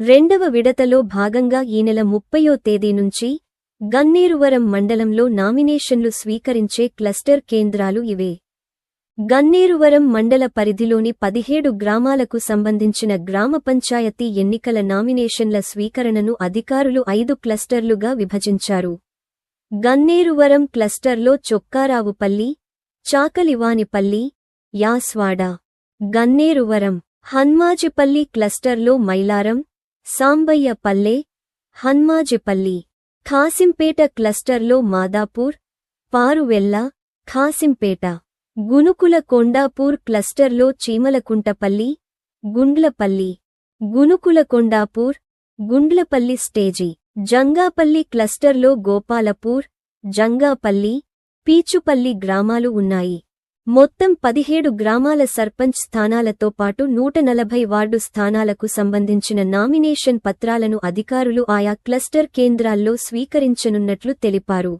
రెండవ విడతలో భాగంగా ఈ నెల ముప్పయో తేదీ నుంచి గన్నేరువరం మండలంలో నామినేషన్లు స్వీకరించే క్లస్టర్ కేంద్రాలు ఇవే. గన్నేరువరం మండల పరిధిలోని పదిహేడు గ్రామాలకు సంబంధించిన గ్రామ పంచాయతీ ఎన్నికల నామినేషన్ల స్వీకరణను అధికారులు ఐదు క్లస్టర్లుగా విభజించారు. గన్నేరువరం క్లస్టర్లో చొక్కారావుపల్లి చాకలివానిపల్లి యాస్వాడ గన్నేరువరం హన్మాజిపల్లి క్లస్టర్లో మైలారం సాంబయ్యపల్లె హన్మాజిపల్లి ఖాసింపేట క్లస్టర్లో మాదాపూర్ పారువెల్ల ఖాసింపేట గునుకుల కొండాపూర్ క్లస్టర్లో చీమలకుంటపల్లి గుండ్లపల్లి గునుకుల కొండాపూర్ గుండ్లపల్లి స్టేజీ జంగాపల్లి క్లస్టర్లో గోపాలపూర్ జంగాపల్లి పీచుపల్లి గ్రామాలు ఉన్నాయి. మొత్తం పదిహేడు గ్రామాల సర్పంచ్ స్థానాలతో పాటు నూట నలభై వార్డు స్థానాలకు సంబంధించిన నామినేషన్ పత్రాలను అధికారులు ఆయా క్లస్టర్ కేంద్రాల్లో స్వీకరించనున్నట్లు తెలిపారు.